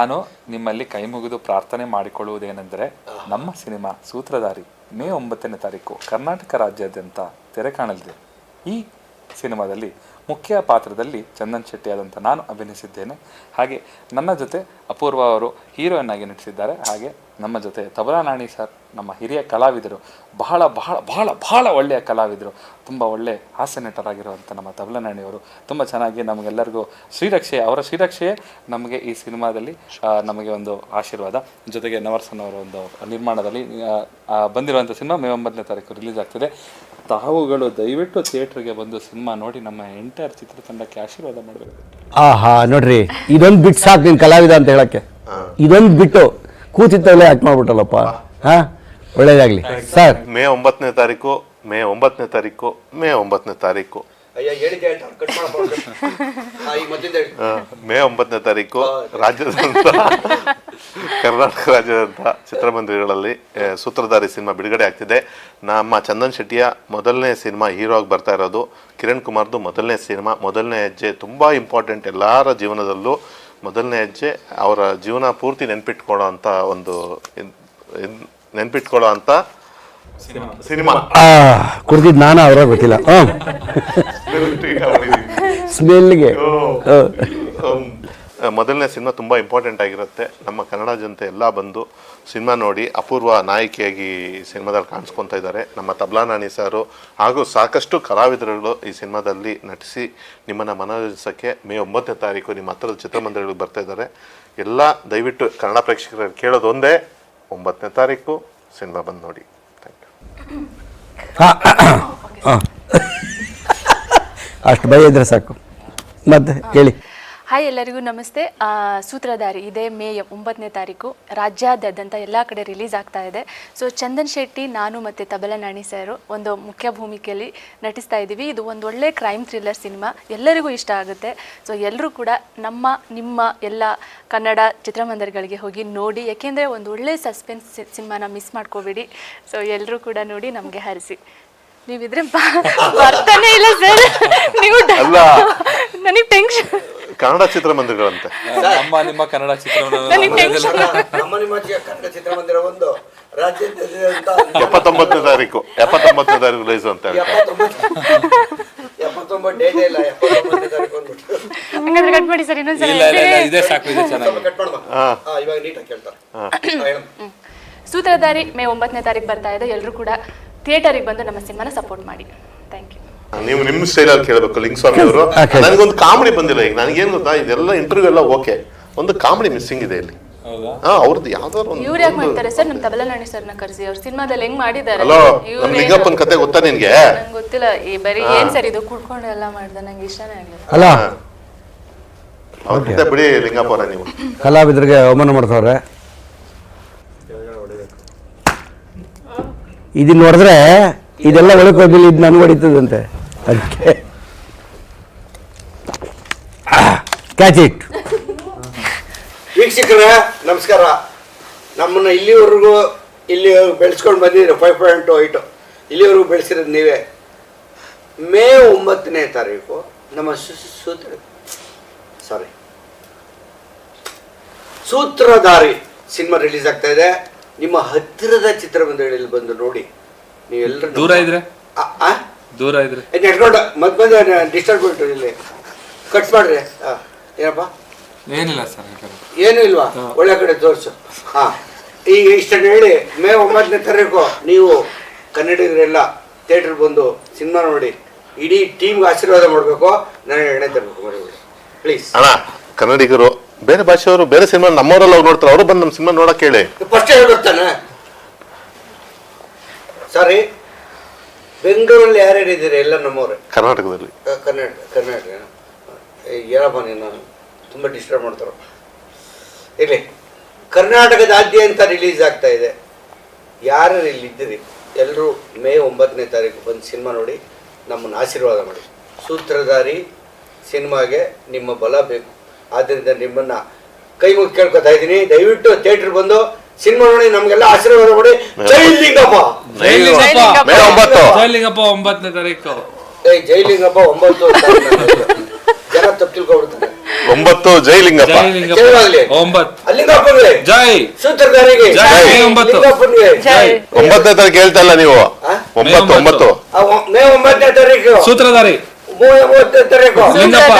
ನಾನು ನಿಮ್ಮಲ್ಲಿ ಕೈ ಮುಗಿದು ಪ್ರಾರ್ಥನೆ ಮಾಡಿಕೊಳ್ಳುವುದೇನೆಂದರೆ, ನಮ್ಮ ಸಿನಿಮಾ ಸೂತ್ರಧಾರಿ ಮೇ ಒಂಬತ್ತನೇ ತಾರೀಕು ಕರ್ನಾಟಕ ರಾಜ್ಯಾದ್ಯಂತ ತೆರೆ ಕಾಣಲಿದೆ. ಈ ಸಿನಿಮಾದಲ್ಲಿ ಮುಖ್ಯ ಪಾತ್ರದಲ್ಲಿ ಚಂದನ್ ಶೆಟ್ಟಿ ಆದಂಥ ನಾನು ಅಭಿನಯಿಸಿದ್ದೇನೆ. ಹಾಗೆ ನನ್ನ ಜೊತೆ ಅಪೂರ್ವ ಅವರು ಹೀರೋಯಿನ್ ಆಗಿ ನಟಿಸಿದ್ದಾರೆ. ಹಾಗೆ ನಮ್ಮ ಜೊತೆ ತಬಲಾ ನಾಣಿ ಸರ್ ನಮ್ಮ ಹಿರಿಯ ಕಲಾವಿದರು ಬಹಳ ಬಹಳ ಬಹಳ ಬಹಳ ಒಳ್ಳೆಯ ಕಲಾವಿದರು ತುಂಬ ಒಳ್ಳೆ ಹಾಸ್ಯ ನಟರಾಗಿರುವಂಥ ನಮ್ಮ ತಬಲನಾಣಿಯವರು. ತುಂಬ ಚೆನ್ನಾಗಿ ನಮಗೆಲ್ಲರಿಗೂ ಶ್ರೀರಕ್ಷೆ ಅವರ ಶ್ರೀರಕ್ಷೆಯೇ ನಮಗೆ ಈ ಸಿನಿಮಾದಲ್ಲಿ ನಮಗೆ ಒಂದು ಆಶೀರ್ವಾದ. ಜೊತೆಗೆ ನವರ್ಸನ್ ಅವರ ಒಂದು ನಿರ್ಮಾಣದಲ್ಲಿ ಬಂದಿರುವಂಥ ಸಿನಿಮಾ ಮೇ ಒಂಬತ್ತನೇ ತಾರೀಕು ರಿಲೀಸ್ ಆಗ್ತದೆ. ತಾವುಗಳು ದಯವಿಟ್ಟು ಥಿಯೇಟ್ರಿಗೆ ಬಂದು ಸಿನಿಮಾ ನೋಡಿ ನಮ್ಮ ಎಂಟೈರ್ ಚಿತ್ರತಂಡಕ್ಕೆ ಆಶೀರ್ವಾದ ಮಾಡಬೇಕು. ಆಹಾ ನೋಡ್ರಿ ಇದೊಂದು ಬಿಟ್ಟು ಸಾಕು ನೀನು ಕಲಾವಿದ ಅಂತ ಹೇಳಕ್ಕೆ. ಇದೊಂದು ಬಿಟ್ಟು ಕೂತಿತ್ತಲ್ಲೇ ಆಕ್ಟ್ ಮಾಡ್ಬಿಟ್ಟಲ್ಲಪ್ಪ ಹಾ? ಒಳ್ಳೇದಾಗ್ಲಿ. ಸರ್ ಮೇ ಒಂಬತ್ತನೇ ತಾರೀಕು ಮೇ ಒಂಬತ್ತನೇ ತಾರೀಕು ಮೇ ಒಂಬತ್ತನೇ ತಾರೀಕು. ಮೇ ಒಂಬತ್ತನೇ ತಾರೀಕು ರಾಜ್ಯದಂತ ಕರ್ನಾಟಕ ರಾಜ್ಯದಂತ ಚಿತ್ರಮಂದಿರಗಳಲ್ಲಿ ಸೂತ್ರಧಾರಿ ಸಿನಿಮಾ ಬಿಡುಗಡೆ ಆಗ್ತಿದೆ. ನಮ್ಮ ಚಂದನ್ ಶೆಟ್ಟಿಯ ಮೊದಲನೇ ಸಿನಿಮಾ ಹೀರೋ ಆಗಿ ಬರ್ತಾ ಇರೋದು ಕಿರಣ್ ಕುಮಾರ್ದು ಮೊದಲನೇ ಸಿನಿಮಾ ಮೊದಲನೇ ಹೆಜ್ಜೆ ತುಂಬ ಇಂಪಾರ್ಟೆಂಟ್ ಎಲ್ಲರ ಜೀವನದಲ್ಲೂ ಮೊದಲನೇ ಹೆಜ್ಜೆ ಅವರ ಜೀವನ ಪೂರ್ತಿ ನೆನ್ಪಿಟ್ಕೊಳ್ಳೋ ಅಂತ ಒಂದು ನೆನ್ಪಿಟ್ಕೊಳ್ಳೋ ಅಂತ ಸಿನಿಮಾ. ಆ ಕುಡ್ದಿದ್ದು ನಾನು ಅವರ ಗೊತ್ತಿಲ್ಲ. ಸ್ಮೆಲ್ಗೆ. ಮೊದಲನೇ ಸಿನಿಮಾ ತುಂಬ ಇಂಪಾರ್ಟೆಂಟ್ ಆಗಿರುತ್ತೆ. ನಮ್ಮ ಕನ್ನಡ ಜನತೆ ಎಲ್ಲ ಬಂದು ಸಿನಿಮಾ ನೋಡಿ ಅಪೂರ್ವ ನಾಯಕಿಯಾಗಿ ಸಿನಿಮಾದಲ್ಲಿ ಕಾಣಿಸ್ಕೊತಾ ಇದ್ದಾರೆ. ನಮ್ಮ ತಬ್ಲಾ ನಾಣಿ ಸಾರು ಹಾಗೂ ಸಾಕಷ್ಟು ಕಲಾವಿದರುಗಳು ಈ ಸಿನಿಮಾದಲ್ಲಿ ನಟಿಸಿ ನಿಮ್ಮನ್ನು ಮನೋರಂಜಿಸೋಕ್ಕೆ ಮೇ ಒಂಬತ್ತನೇ ತಾರೀಕು ನಿಮ್ಮ ಹತ್ತಿರದ ಚಿತ್ರಮಂದಿರಗಳಿಗೆ ಬರ್ತಾ ಇದ್ದಾರೆ. ಎಲ್ಲ ದಯವಿಟ್ಟು ಕನ್ನಡ ಪ್ರೇಕ್ಷಕರಲ್ಲಿ ಕೇಳೋದು ಒಂದೇ ಒಂಬತ್ತನೇ ತಾರೀಕು ಸಿನಿಮಾ ಬಂದು ನೋಡಿ. ಥ್ಯಾಂಕ್ ಯು ಅಷ್ಟು ಭಯ ಇದ್ರೆ ಸಾಕು. ಮತ್ತೆ ಹೇಳಿ. ಹಾಯ್ ಎಲ್ಲರಿಗೂ ನಮಸ್ತೆ. ಸೂತ್ರಧಾರಿ ಇದೇ ಮೇ ಒಂಬತ್ತನೇ ತಾರೀಕು. ರಾಜ್ಯಾದ್ಯಂತ ಎಲ್ಲ ಕಡೆ ರಿಲೀಸ್ ಆಗ್ತಾ ಇದೆ. ಸೊ ಚಂದನ್ ಶೆಟ್ಟಿ ನಾನು ಮತ್ತು ತಬಲ ನಾಣಿ ಸರ್ ಒಂದು ಮುಖ್ಯ ಭೂಮಿಕೆಯಲ್ಲಿ ನಟಿಸ್ತಾ ಇದ್ದೀವಿ. ಇದು ಒಂದು ಒಳ್ಳೆ ಕ್ರೈಮ್ ಥ್ರಿಲ್ಲರ್ ಸಿನಿಮಾ. ಎಲ್ಲರಿಗೂ ಇಷ್ಟ ಆಗುತ್ತೆ. ಸೊ ಎಲ್ಲರೂ ಕೂಡ ನಮ್ಮ ನಿಮ್ಮ ಎಲ್ಲ ಕನ್ನಡ ಚಿತ್ರಮಂದಿರಗಳಿಗೆ ಹೋಗಿ ನೋಡಿ. ಯಾಕೆಂದರೆ ಒಂದು ಒಳ್ಳೆ ಸಸ್ಪೆನ್ಸ್ ಸಿನಿಮಾನ ಮಿಸ್ ಮಾಡ್ಕೋಬೇಡಿ. ಸೊ ಎಲ್ಲರೂ ಕೂಡ ನೋಡಿ ನಮಗೆ ಹರಿಸಿ. ನೀವಿದ್ರೆ ಬರ್ತಾನೆ ಇಲ್ಲ ಸರ್. ನೀವು. ನನಗೆ ಟೆನ್ಷನ್ ಕನ್ನಡ ಚಿತ್ರಮಂದಿರಗಳಂತೆ. ನಮ್ಮ ನಿಮ್ಮ ಕನ್ನಡ ಟೆನ್ಷನ್ ನಮ್ಮ ನಿಮ್ಮ ಕನ್ನಡ ಚಿತ್ರಮಂದಿರ ಒಂದು ರಾಜ್ಯಾದ್ಯಂತ ಎಪ್ಪತ್ತೊಂಬತ್ತನೇ ತಾರೀಕು. ಎಪ್ಪತ್ತೊಂಬತ್ತನೇ ತಾರೀಕು ರಿಲೀಸ್ ಅಂತ ಹೇಳ್ತಾರೆ. ಎಪ್ಪತ್ತೊಂಬತ್ತು ಎಪ್ಪತ್ತೊಂಬತ್ತು ಡೇಟ್ ಇಲ್ಲ ಎಪ್ಪತ್ತೊಂಬತ್ತನೇ ತಾರೀಕು ಅಂದ್ಬಿಟ್ಟು. ಹಂಗಾದ್ರೆ ಕಟ್ ಮಾಡಿ ಸರ್ ಇನ್ನೊಂದ್ಸಲ. ಇಲ್ಲ ಇಲ್ಲ ಇಲ್ಲ ಇದೇ ಸಾಕು ಇದೆ ಚೆನ್ನಾಗಿ ಸ್ವಲ್ಪ ಕಟ್ ಮಾಡುವ ಹಾ. ಇವಾಗ ನೀಟಾಗಿ ಕೇಳ್ತಾರೆ ಹಾ, ಸೂತ್ರಧಾರಿ ಮೇ ಒಂಬತ್ತನೇ ತಾರೀಕು ಬರ್ತಾ ಇದೆ. ಎಲ್ಲರೂ ಕೂಡ ಥಿಯೇಟರಿಗೆ ಬಂದು ನಮ್ಮ ಸಿನಿಮಾನ ಸಪೋರ್ಟ್ ಮಾಡಿ. ಥ್ಯಾಂಕ್ ಯು ನೀವು ನಿಮ್ಮ ಸ್ಟೈಲಲ್ಲಿ ಕೇಳಬೇಕು ಲಿಂಗಸ್ವಾಮಿ ಅವರು. ನನಗೆ ನನಗೊಂದು ಕಾಮಿಡಿ ಬಂದಿಲ್ಲ ಈಗ. ನನಗೇನು ಗೊತ್ತಾ? ಇದೆಲ್ಲ ಇಂಟರ್ವ್ಯೂ ಎಲ್ಲ ಓಕೆ ಒಂದು ಕಾಮಿಡಿ ಮಿಸ್ಸಿಂಗ್ ಇದೆ ಇಲ್ಲಿ. ಹೌದಾ? ಹಾ ಅವ್ರದ್ದು ಯಾವ್ದಾದ್ರು ಒಂದು ಇವ್ರು ಯಾಕೆ ಮಾಡ್ತಾರೆ ಸರ್? ನಮ್ಮ ತಬಲನಾಣಿ ಸರ್ನ ಕರೆಸಿ. ಅವ್ರ ಸಿನಿಮಾದಲ್ಲಿ ಹೆಂಗ್ ಮಾಡಿದ್ದಾರೆ? ಹಲೋ ನಮ್ಮ ಲಿಂಗಪ್ಪನ ಕತೆ ಗೊತ್ತಾ ನಿನ್ಗೆ? ನಂಗೆ ಗೊತ್ತಿಲ್ಲ. ಈ ಬರೀ ಏನ್ ಸರ್ ಇದು? ಕುಡ್ಕೊಂಡು ಎಲ್ಲ ಮಾಡ್ದೆ. ನಂಗೆ ಇಷ್ಟನೇ ಆಗಲಿಲ್ಲ. ಅಲ್ಲ ಅವ್ರ ಕತೆ ಬಿಡಿ ಲಿಂಗಪ್ಪ ಅವರ ನೀವು. ಕಲಾವಿದರಿಗೆ ಅವಮಾನ ಮಾಡ್ತಾವ್ರೆ. ಇದನ್ನ ನೋಡಿದ್ರೆ ಇದೆಲ್ಲ ಒಳಗೆ ಹೋಗಿಲ್ಲ ಇದು ನನಗೆ ಹೊಡಿತದಂತೆ. ಅದಕ್ಕೆ. ಕ್ಯಾಚ್ ಇಟ್ ವೀಕ್ಷಕರೇ ನಮಸ್ಕಾರ. ನಮ್ಮನ್ನ ಇಲ್ಲಿವರೆಗೂ ಇಲ್ಲಿ ಬೆಳೆಸ್ಕೊಂಡು ಬಂದಿದ್ದೀರಿ ಫೈವ್ ಪಾಯಿಂಟ್ ಏಯ್ಟು ಇಲ್ಲಿವರೆಗೂ ಬೆಳೆಸಿರೋದು ನೀವೇ. ಮೇ ಒಂಬತ್ತನೇ ತಾರೀಕು ನಮ್ಮ ಸೂತ್ರ ಸಾರಿ ಸೂತ್ರಧಾರಿ ಸಿನಿಮಾ ರಿಲೀಸ್ ಆಗ್ತಾ ಇದೆ. ನಿಮ್ಮ ಹತ್ತಿರದ ಚಿತ್ರಮಂದಿರಗಳಲ್ಲಿ ಬಂದು ನೋಡಿ. ನೀವೆಲ್ಲರೂ ದೂರ ಇದ್ರೆ? ದೂರ ಇದ್ರೆ. ನೆಟ್ಕೊಂಡು ಮತ್ ಬಂದು ಡಿಸ್ಟರ್ಬ್ ಬಿಟ್ಟು ಇಲ್ಲಿ. ಕಟ್ ಮಾಡ್ರಿ ಆ, ಏನಪ್ಪ? ಏನಿಲ್ಲ ಸರ್ ಏನು ಇಲ್ವಾ? ಒಳ್ಳೆ ಕಡೆ ತೋರಿಸು. ಹಾ. ಈಗ ಇಷ್ಟನ್ನು ಹೇಳಿ ಮೇ ಒಂಬತ್ತನೇ ತಾರೀಕು ನೀವು ಕನ್ನಡಿಗರೆಲ್ಲ ಥಿಯೇಟರ್ ಬಂದು ಸಿನಿಮಾ ನೋಡಿ ಇಡೀ ಟೀಮ್ಗೆ ಆಶೀರ್ವಾದ ಮಾಡಬೇಕು. ನಾನು ಎಣ್ಣೆ ತರಬೇಕು ಮರಿಬೇಡಿ ಪ್ಲೀಸ್ ಅಣ್ಣ ಕನ್ನಡಿಗರು ಬೇರೆ ಭಾಷೆಯವರು ಬೇರೆ ಸಿನಿಮಾ ನಮ್ಮವರೆಲ್ಲ ಅವ್ರು ನೋಡ್ತಾರೆ ಅವರು ಬಂದು ನಮ್ಮ ಸಿನಿಮಾ ನೋಡಕ್ಕೆ ಹೇಳಿ. ಫಸ್ಟ್ ಹೇಳ್ಬಿಡ್ತಾನೆ ಸಾರಿ ಬೆಂಗಳೂರಲ್ಲಿ ಯಾರು ಹೇಳಿದ್ದೀರಿ? ಎಲ್ಲ ನಮ್ಮವ್ರೆ. ಕರ್ನಾಟಕದಲ್ಲಿ. ಕರ್ನಾಟಕ. ಕರ್ನಾಟಕ ಏನಪ್ಪ ನೀನು? ತುಂಬ ಡಿಸ್ಟರ್ಬ್ ಮಾಡ್ತಾರ? ಇಲ್ಲಿ ಕರ್ನಾಟಕದಾದ್ಯಂತ ರಿಲೀಸ್ ಆಗ್ತಾ ಇದೆ. ಯಾರು ಇಲ್ಲಿದ್ದೀರಿ? ಎಲ್ಲರೂ ಮೇ ಒಂಬತ್ತನೇ ತಾರೀಕು ಬಂದು ಸಿನಿಮಾ ನೋಡಿ ನಮ್ಮನ್ನು ಆಶೀರ್ವಾದ ಮಾಡಿ. ಸೂತ್ರಧಾರಿ ಸಿನಿಮಾಗೆ ನಿಮ್ಮ ಬಲ ಬೇಕು. ಆದ್ದರಿಂದ ನಿಮ್ಮನ್ನು ಕೈ ಮುಗಿ ಕೇಳ್ಕೊತಾ ಇದ್ದೀನಿ. ದಯವಿಟ್ಟು ಥಿಯೇಟ್ರ್ ಬಂದು ಸಿನಿಮಾ ನೋಡಿ ನಮ್ಗೆಲ್ಲ ಆಶೀರ್ವಾದ ಕೊಡಿ. ಜೈಲಿಂಗಪ್ಪ ಜೈಲಿಂಗಪ್ಪ. ಮೇ ಒಂಬತ್ತು. ಜೈಲಿಂಗಪ್ಪ ಒಂಬತ್ತನೇ ತಾರೀಕು. ಏ ಜೈಲಿಂಗಪ್ಪ ಒಂಬತ್ತು ಅಂತ ಅನ್ನೋದು. ಜನ ತಪ್ಪು ತಿಳ್ಕೊಬಿಡ್ತಾರೆ ಒಂಬತ್ತು ಜೈಲಿಂಗಪ್ಪ. ಒಂಬತ್ತು. ಅಲ್ಲಿಂಗಪ್ಪನಿಗೆ. ಜೈ. ಸೂತ್ರಧಾರಿಗೆ ಜೈ. ಮೇ ಒಂಬತ್ತು. ಲಿಂಗಪ್ಪನಿಗೆ. ಜೈ. ಒಂಬತ್ತನೇ ತಾರೀಕು ಹೇಳ್ತಾ ಇಲ್ಲ ನೀವು. ಆ? ಒಂಬತ್ತು ಮೇ ಒಂಬತ್ತು. ಆ, ಒ- ಮೇ ಒಂಬತ್ತನೇ ತಾರೀಕು. ಸೂತ್ರಧಾರಿ. ಮೂವತ್ತನೇ ತಾರೀಕು. ಲಿಂಗಪ್ಪ.